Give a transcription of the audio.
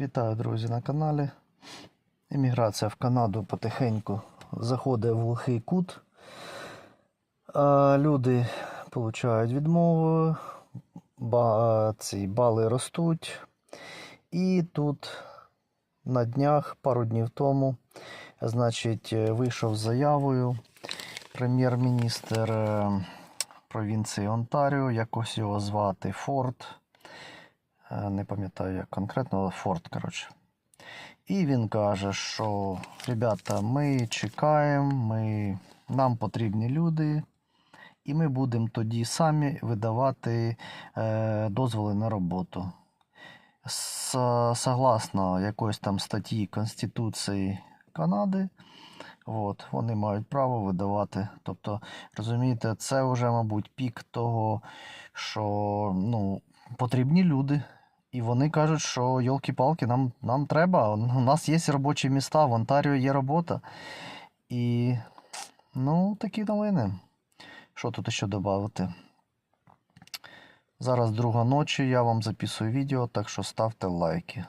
Вітаю, друзі, на каналі. Еміграція в Канаду потихеньку заходить в глухий кут. Люди получають відмови, ба- ці бали ростуть. І тут на днях, пару днів тому, значить, е, вийшов з заявою прем'єр-міністр е, провінції Онтаріо, якось його звати Форд. Е, Не пам'ятаю, як конкретно, але Форд, коротше. І він каже, що ребята, ми чекаємо, ми, нам потрібні люди, і ми будемо тоді самі видавати е, дозволи на роботу. С, согласно якоїсь там статті Конституції Канади, от, вони мають право видавати. Тобто, розумієте, це вже, мабуть, пік того, що ну, потрібні люди. І вони кажуть, що йолки-палки, нам, нам треба. У нас є робочі міста, в Онтаріо є робота. І ну, такі новини. Що тут ще додати? Зараз друга ночі, я вам записую відео, так що ставте лайки.